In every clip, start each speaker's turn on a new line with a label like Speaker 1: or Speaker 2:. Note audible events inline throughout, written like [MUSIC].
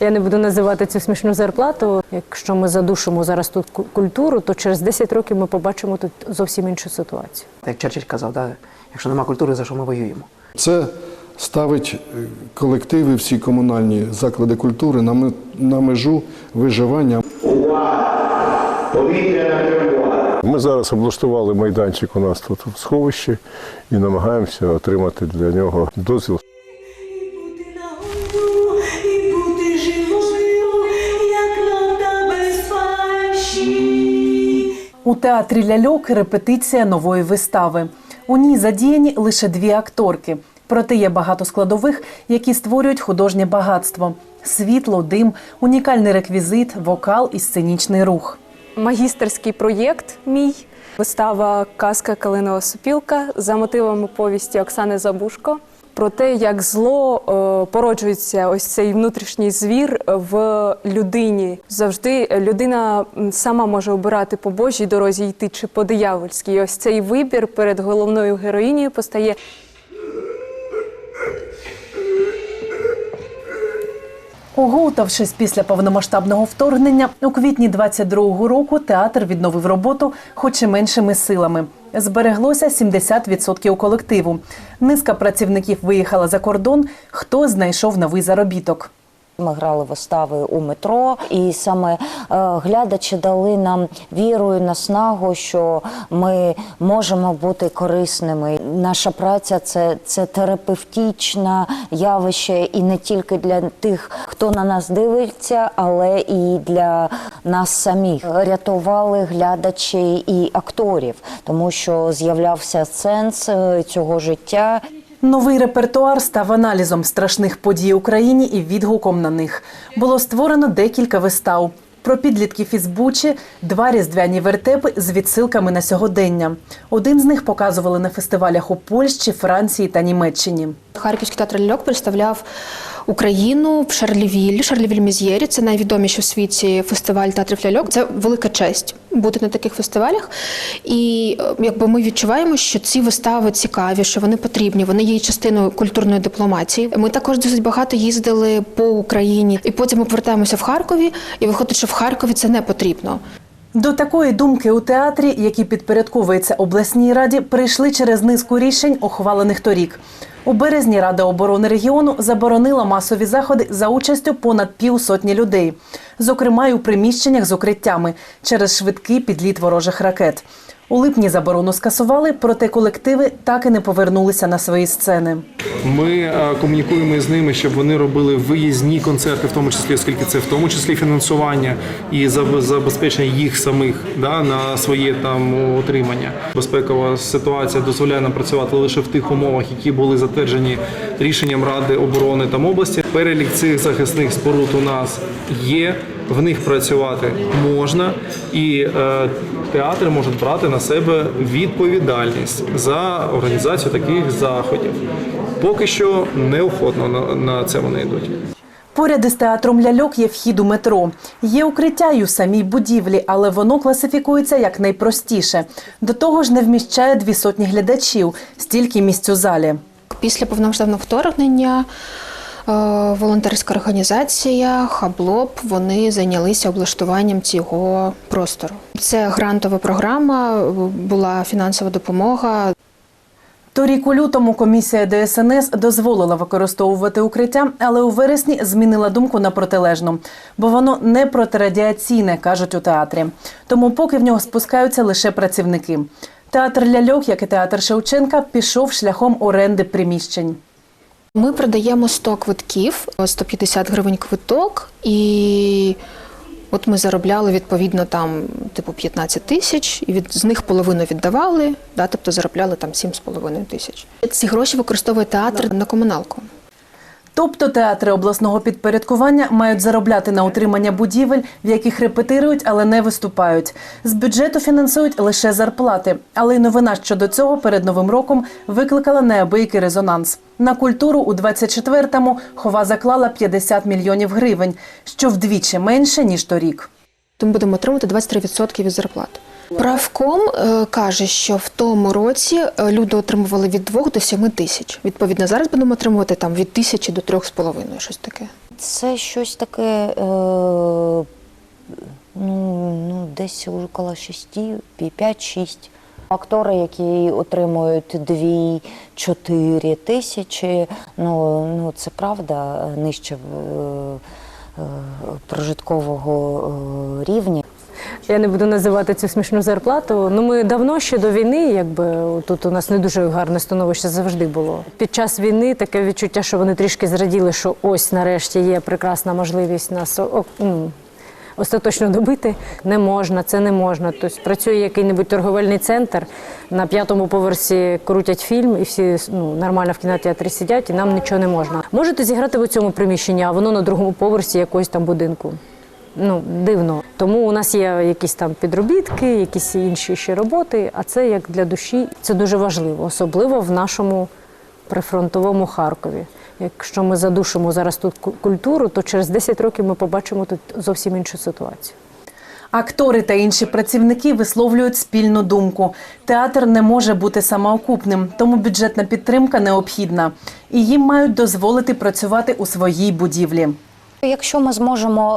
Speaker 1: Я не буду називати цю смішну зарплату. Якщо ми задушимо зараз тут культуру, то через 10 років ми побачимо тут зовсім іншу ситуацію.
Speaker 2: Як Черчилль казав, да, якщо нема культури, за що ми воюємо?
Speaker 3: Це ставить е, колективи, всі комунальні заклади культури на на межу виживання.
Speaker 4: Ми зараз облаштували майданчик у нас тут в сховищі і намагаємося отримати для нього дозвіл.
Speaker 5: У театрі ляльок репетиція нової вистави. У ній задіяні лише дві акторки. Проте є багато складових, які створюють художнє багатство: світло, дим, унікальний реквізит, вокал і сценічний рух.
Speaker 6: магістерський проєкт мій. Вистава Казка Калинова сопілка за мотивами повісті Оксани Забушко. Про те, як зло е, породжується ось цей внутрішній звір в людині. Завжди людина сама може обирати по Божій дорозі йти чи по диявольській. І Ось цей вибір перед головною героїнею постає
Speaker 5: Оговтавшись після повномасштабного вторгнення, у квітні 22-го року театр відновив роботу, хоч і меншими силами. Збереглося 70% колективу. Низка працівників виїхала за кордон. Хто знайшов новий заробіток?
Speaker 7: Ми грали вистави у метро, і саме е, глядачі дали нам віру і наснагу, що ми можемо бути корисними. Наша праця це, це терапевтичне явище, і не тільки для тих, хто на нас дивиться, але і для нас самих. Рятували глядачі і акторів, тому що з'являвся сенс е, цього життя.
Speaker 5: Новий репертуар став аналізом страшних подій Україні і відгуком на них. Було створено декілька вистав. Про підлітків із Бучі, два різдвяні вертепи з відсилками на сьогодення. Один з них показували на фестивалях у Польщі, Франції та Німеччині.
Speaker 8: Харківський театр ляльок представляв Україну в Шарлівіллі, Шарлівіль Мізєрі. Це найвідоміший у світі фестиваль театрів ляльок. Це велика честь бути на таких фестивалях. І е, якби ми відчуваємо, що ці вистави цікаві, що вони потрібні, вони є частиною культурної дипломатії. Ми також досить багато їздили по Україні, і потім ми повертаємося в Харкові, і виходить, що в Харкові це не потрібно.
Speaker 5: До такої думки у театрі, які підпорядковуються обласній раді, прийшли через низку рішень, ухвалених торік. У березні Рада оборони регіону заборонила масові заходи за участю понад півсотні людей, зокрема й у приміщеннях з укриттями через швидкий підліт ворожих ракет. У липні заборону скасували, проте колективи так і не повернулися на свої сцени.
Speaker 9: Ми е, комунікуємо з ними, щоб вони робили виїзні концерти, в тому числі, оскільки це в тому числі фінансування і забезпечення їх самих да, на своє там утримання. Безпекова ситуація дозволяє нам працювати лише в тих умовах, які були затверджені рішенням Ради оборони там області. Перелік цих захисних споруд у нас є. В них працювати можна, і е, театри можуть брати на себе відповідальність за організацію таких заходів. Поки що неохотно на, на це вони йдуть.
Speaker 5: Поряд із театром ляльок є вхід у метро. Є укриття й у самій будівлі, але воно класифікується як найпростіше. До того ж, не вміщає дві сотні глядачів, стільки місць у залі.
Speaker 8: Після повномасштабного вторгнення волонтерська організація Хаблоп вони зайнялися облаштуванням цього простору. Це грантова програма, е, була фінансова допомога.
Speaker 5: Торік у лютому комісія ДСНС дозволила використовувати укриття, але у вересні змінила думку на протилежну, бо воно не протирадіаційне, кажуть у театрі. Тому поки в нього спускаються лише працівники. Театр ляльок, як і театр Шевченка, пішов шляхом оренди приміщень.
Speaker 8: Ми продаємо 100 квитків, 150 гривень квиток, і от ми заробляли відповідно там типу 15 тисяч, і від з них половину віддавали, да, тобто заробляли там 7,5 тисяч. Ці гроші використовує театр на комуналку.
Speaker 5: Тобто театри обласного підпорядкування мають заробляти на утримання будівель, в яких репетирують, але не виступають. З бюджету фінансують лише зарплати. Але й новина щодо цього перед новим роком викликала неабиякий резонанс. На культуру у 24-му хова заклала 50 мільйонів гривень, що вдвічі менше ніж торік.
Speaker 8: То ми будемо отримувати 23% від зарплат. Правком е, каже, що в тому році е, люди отримували від 2 до 7 тисяч. Відповідно, зараз будемо отримувати там від тисячі до трьох з половиною, щось таке.
Speaker 7: Це щось таке, е, ну, ну, десь около 6, 5-6. Актори, які отримують 2-4 тисячі, ну, ну це правда, нижче е, е, прожиткового е, рівня.
Speaker 1: Я не буду називати цю смішну зарплату. Ну ми давно ще до війни, якби тут у нас не дуже гарне становище завжди було. Під час війни таке відчуття, що вони трішки зраділи, що ось нарешті є прекрасна можливість нас о, ну, остаточно добити. Не можна, це не можна. Тобто працює який-небудь торговельний центр, на п'ятому поверсі крутять фільм, і всі ну, нормально в кінотеатрі сидять, і нам нічого не можна. Можете зіграти в цьому приміщенні, а воно на другому поверсі якогось там будинку. Ну, дивно. Тому у нас є якісь там підробітки, якісь інші ще роботи, а це як для душі це дуже важливо, особливо в нашому прифронтовому Харкові. Якщо ми задушимо зараз тут культуру, то через 10 років ми побачимо тут зовсім іншу ситуацію.
Speaker 5: Актори та інші працівники висловлюють спільну думку. Театр не може бути самоокупним, тому бюджетна підтримка необхідна. І їм мають дозволити працювати у своїй будівлі.
Speaker 7: Якщо ми зможемо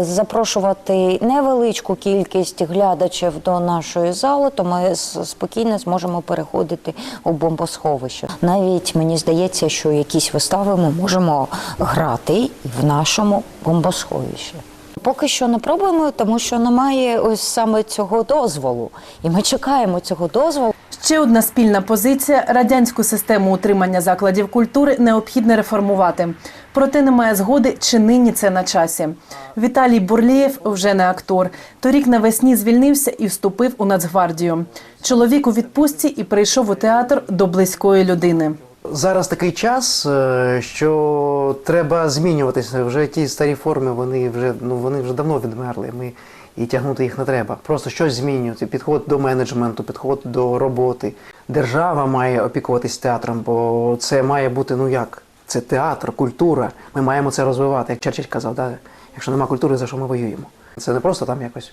Speaker 7: е- запрошувати невеличку кількість глядачів до нашої зали, то ми спокійно зможемо переходити у бомбосховище. Навіть мені здається, що якісь вистави ми можемо грати в нашому бомбосховищі. Поки що не пробуємо, тому що немає ось саме цього дозволу, і ми чекаємо цього дозволу.
Speaker 5: Ще одна спільна позиція: радянську систему утримання закладів культури необхідно реформувати. Проте немає згоди, чи нині це на часі. Віталій Бурлієв вже не актор. Торік навесні звільнився і вступив у Нацгвардію. Чоловік у відпустці і прийшов у театр до близької людини.
Speaker 2: Зараз такий час, е, що треба змінюватися. Вже ті старі форми, вони вже ну вони вже давно відмерли. Ми і тягнути їх не треба. Просто щось змінювати. Підход до менеджменту, підход до роботи. Держава має опікуватись театром, бо це має бути ну як? Це театр, культура. Ми маємо це розвивати. Як Черчилль казав, да? якщо нема культури, за що ми воюємо? Це не просто там якось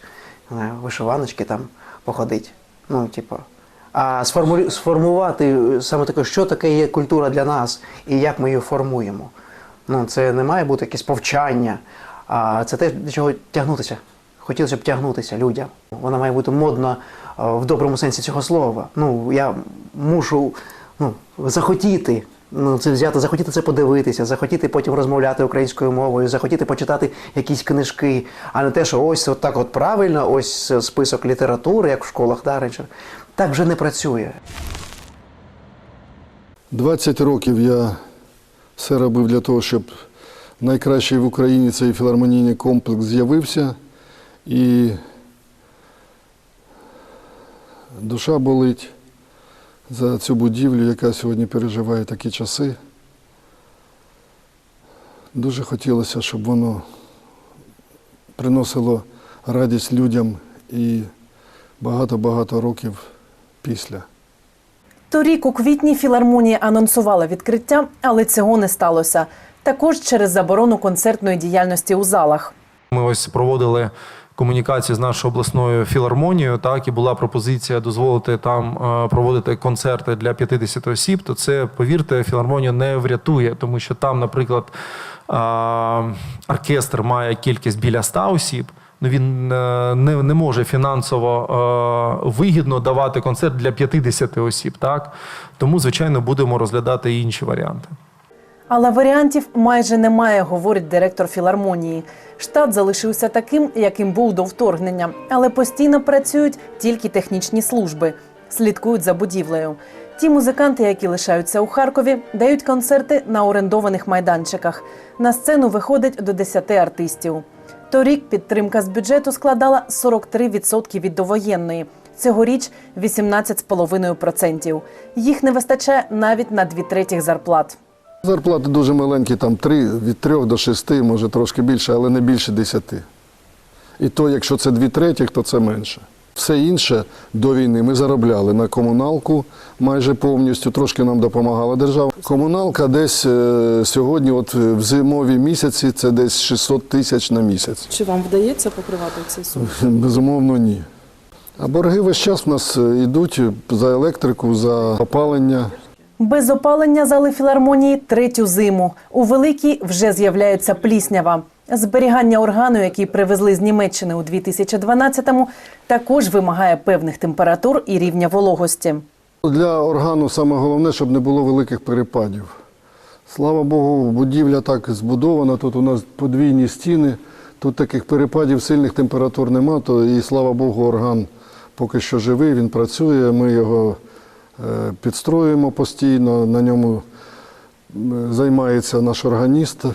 Speaker 2: не вишиваночки там походить. Ну, типу, а сформулю- сформувати саме таке, що таке є культура для нас і як ми її формуємо. Ну, це не має бути якесь повчання, а це те, до чого тягнутися. Хотілося б тягнутися людям. Вона має бути модна в доброму сенсі цього слова. Ну, я мушу ну, захотіти. Ну, це взяти, захотіти це подивитися, захотіти потім розмовляти українською мовою, захотіти почитати якісь книжки, а не те, що ось от так от правильно, ось список літератури, як в школах да, раніше. Так вже не працює.
Speaker 3: 20 років я все робив для того, щоб найкращий в Україні цей філармонійний комплекс з'явився. І душа болить за цю будівлю, яка сьогодні переживає такі часи. Дуже хотілося, щоб воно приносило радість людям і багато-багато років після.
Speaker 5: Торік у квітні філармонія анонсувала відкриття, але цього не сталося. Також через заборону концертної діяльності у залах.
Speaker 9: Ми ось проводили комунікацію з нашою обласною філармонією. Так і була пропозиція дозволити там е, проводити концерти для 50 осіб. То це, повірте, філармонію не врятує, тому що там, наприклад, е, оркестр має кількість біля 100 осіб. Ну він е, не, не може фінансово е, вигідно давати концерт для 50 осіб. Так тому, звичайно, будемо розглядати інші варіанти.
Speaker 5: Але варіантів майже немає, говорить директор філармонії. Штат залишився таким, яким був до вторгнення, але постійно працюють тільки технічні служби, слідкують за будівлею. Ті музиканти, які лишаються у Харкові, дають концерти на орендованих майданчиках. На сцену виходить до 10 артистів. Торік підтримка з бюджету складала 43% від довоєнної. Цьогоріч 18,5%. Їх не вистачає навіть на дві третіх зарплат.
Speaker 3: Зарплати дуже маленькі, там 3, від 3 до 6, може трошки більше, але не більше 10. І то, якщо це дві третіх, то це менше. Все інше до війни ми заробляли на комуналку майже повністю, трошки нам допомагала держава. Комуналка десь е, сьогодні, от е, в зимові місяці, це десь 600 тисяч на місяць.
Speaker 10: Чи вам вдається покривати цей сум? [LAUGHS]
Speaker 3: Безумовно, ні. А борги весь час в нас е, йдуть за електрику, за опалення.
Speaker 5: Без опалення зали філармонії третю зиму. У великій вже з'являється пліснява. Зберігання органу, який привезли з Німеччини у 2012-му, також вимагає певних температур і рівня вологості.
Speaker 3: Для органу саме головне, щоб не було великих перепадів. Слава Богу, будівля так збудована. Тут у нас подвійні стіни, тут таких перепадів сильних температур нема. То і слава Богу, орган поки що живий, він працює. Ми його підстроюємо постійно. На ньому займається наш органіст.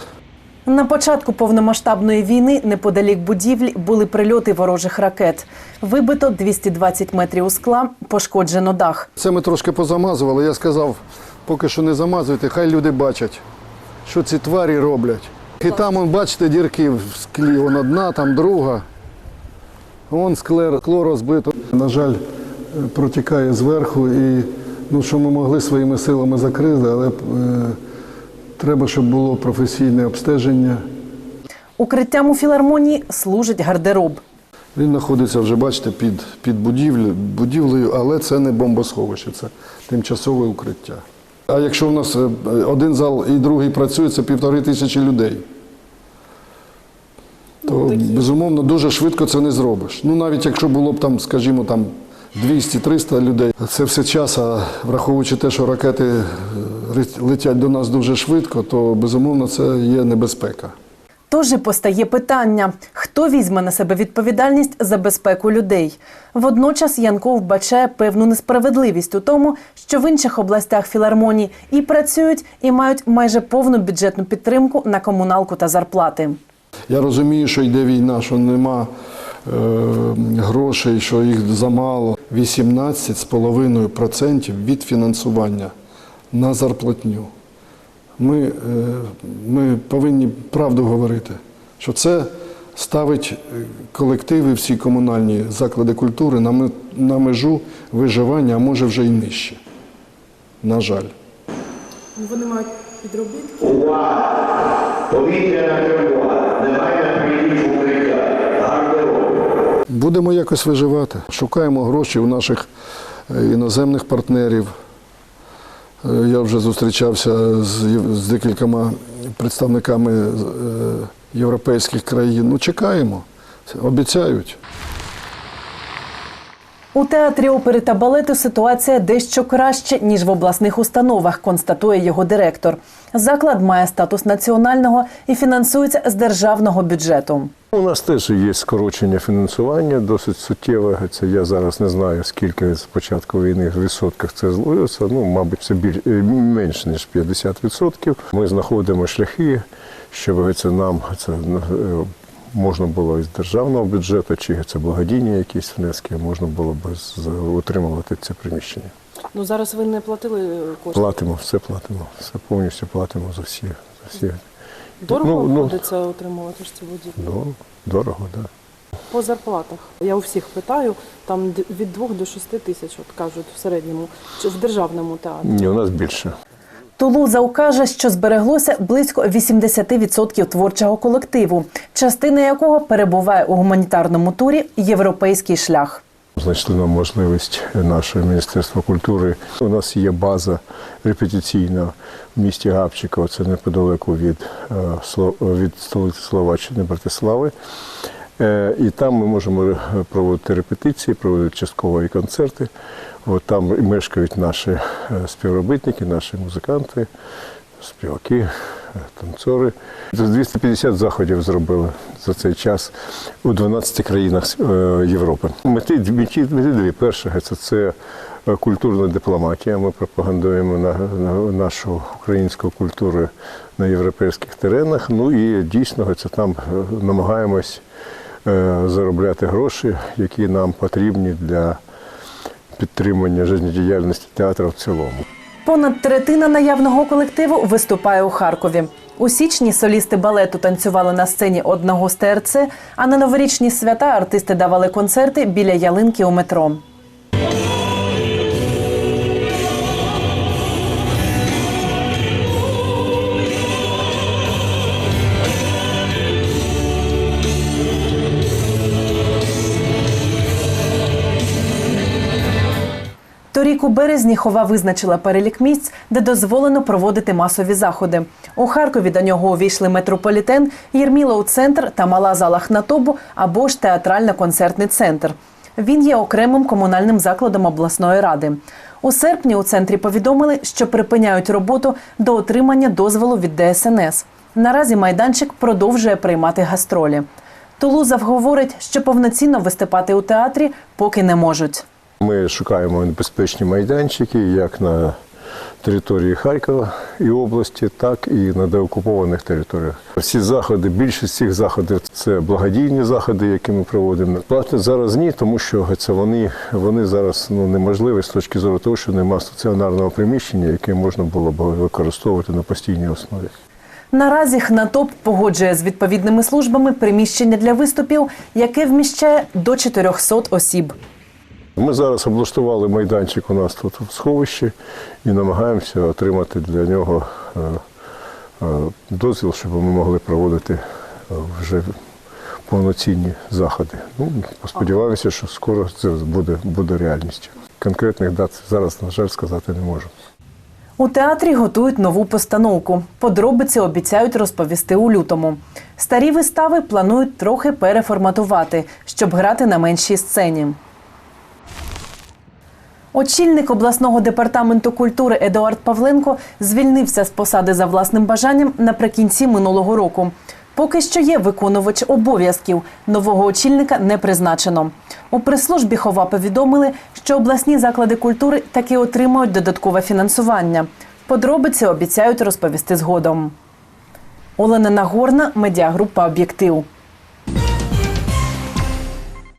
Speaker 5: На початку повномасштабної війни неподалік будівлі були прильоти ворожих ракет. Вибито 220 метрів скла, пошкоджено дах.
Speaker 3: Це ми трошки позамазували. Я сказав, поки що не замазуйте, хай люди бачать, що ці тварі роблять. І там, он, бачите, дірки в склі, вон одна, там друга. Вон склер, скло розбито. На жаль, е, протікає зверху і ну, що ми могли своїми силами закрити, але е, треба, щоб було професійне обстеження.
Speaker 5: Укриттям у філармонії служить гардероб.
Speaker 3: Він знаходиться вже, бачите, під, під будівлю, будівлею, але це не бомбосховище, це тимчасове укриття. А якщо в нас е, один зал і другий працює, це півтори тисячі людей. То, безумовно, дуже швидко це не зробиш. Ну, навіть якщо було б там, скажімо, там 200-300 людей, це все час, а враховуючи те, що ракети е, летять до нас дуже швидко, то безумовно це є небезпека.
Speaker 5: Тож і постає питання: хто візьме на себе відповідальність за безпеку людей? Водночас Янков вбачає певну несправедливість у тому, що в інших областях філармонії і працюють, і мають майже повну бюджетну підтримку на комуналку та зарплати.
Speaker 3: Я розумію, що йде війна, що нема грошей, що їх замало. 18,5% від фінансування на зарплатню. Ми, е, ми повинні правду говорити, що це ставить е, колективи, всі комунальні заклади культури на, межу виживання, а може вже й нижче. На жаль.
Speaker 10: Вони Повітряна тривога,
Speaker 3: Будемо якось виживати. Шукаємо гроші у наших е, іноземних партнерів. Е, Я вже зустрічався з, з декількома представниками е, європейських країн. Ну, чекаємо, обіцяють.
Speaker 5: У театрі опери та балету ситуація дещо краще ніж в обласних установах, констатує його директор. Заклад має статус національного і фінансується з державного бюджету.
Speaker 4: У нас теж є скорочення фінансування, досить суттєве. Це я зараз не знаю, скільки з початку війни в відсотках це злилося. Ну, мабуть, це біль... е, менше, ніж 50%. Ми знаходимо шляхи, щоб це нам це, е, можна було із державного бюджету, чи це благодійні якісь внески, можна було б утримувати це приміщення.
Speaker 11: Ну зараз ви не платили кошти.
Speaker 4: Платимо, все платимо, все повністю платимо за всі. За всі.
Speaker 11: Дорого
Speaker 4: Ну, ну.
Speaker 11: обходиться отримувати ж ці будівлі.
Speaker 4: Ну, дорого, так. Да.
Speaker 11: По зарплатах. Я у всіх питаю, там від 2 до 6 тисяч, от кажуть, в середньому, чи в державному театрі.
Speaker 4: Ні, у нас більше.
Speaker 5: Тулуза укаже, що збереглося близько 80% творчого колективу, частина якого перебуває у гуманітарному турі Європейський шлях.
Speaker 4: Знайшли нам можливість нашого Міністерства культури. У нас є база репетиційна в місті Гавчиково, це неподалеку від, е, від столиці Словаччини Братислави. Е, І там ми можемо проводити репетиції, проводити частково і концерти. От там і мешкають наші е, співробітники, наші музиканти, співаки, е, танцори. 250 заходів зробили за цей час у 12 країнах е, Європи. Мети, дві. Перше це, це е, культурна дипломатія. Ми пропагандуємо на, на нашу українську культуру на європейських теренах. Ну і дійсно це там е, намагаємось е, заробляти гроші, які нам потрібні для підтримання життєдіяльності театру в цілому.
Speaker 5: Понад третина наявного колективу виступає у Харкові. У січні солісти балету танцювали на сцені одного з ТРЦ, а на новорічні свята артисти давали концерти біля ялинки у метро. У березні Хова визначила перелік місць, де дозволено проводити масові заходи. У Харкові до нього увійшли метрополітен, Єрмілоу центр та мала зала Хнатобу або ж театрально-концертний центр. Він є окремим комунальним закладом обласної ради. У серпні у центрі повідомили, що припиняють роботу до отримання дозволу від ДСНС. Наразі майданчик продовжує приймати гастролі. Тулузов говорить, що повноцінно виступати у театрі поки не можуть.
Speaker 4: Ми шукаємо безпечні майданчики як на території Харкова і області, так і на деокупованих територіях. Всі заходи, більшість цих заходів це благодійні заходи, які ми проводимо. Платять зараз ні, тому що це вони, вони зараз ну, неможливі з точки зору того, що немає стаціонарного приміщення, яке можна було б використовувати на постійній основі.
Speaker 5: Наразі ХНАТОП погоджує з відповідними службами приміщення для виступів, яке вміщає до 400 осіб.
Speaker 4: Ми зараз облаштували майданчик у нас тут в сховищі і намагаємося отримати для нього е, е, дозвіл, щоб ми могли проводити е, вже повноцінні заходи. Ну, сподіваємося, що скоро це буде, буде реальністю. Конкретних дат зараз, на жаль, сказати не можу.
Speaker 5: У театрі готують нову постановку. Подробиці обіцяють розповісти у лютому. Старі вистави планують трохи переформатувати, щоб грати на меншій сцені. Очільник обласного департаменту культури Едуард Павленко звільнився з посади за власним бажанням наприкінці минулого року. Поки що є виконувач обов'язків. Нового очільника не призначено. У прес-службі Хова повідомили, що обласні заклади культури таки отримають додаткове фінансування. Подробиці обіцяють розповісти згодом. Олена Нагорна, медіагрупа Об'єктив.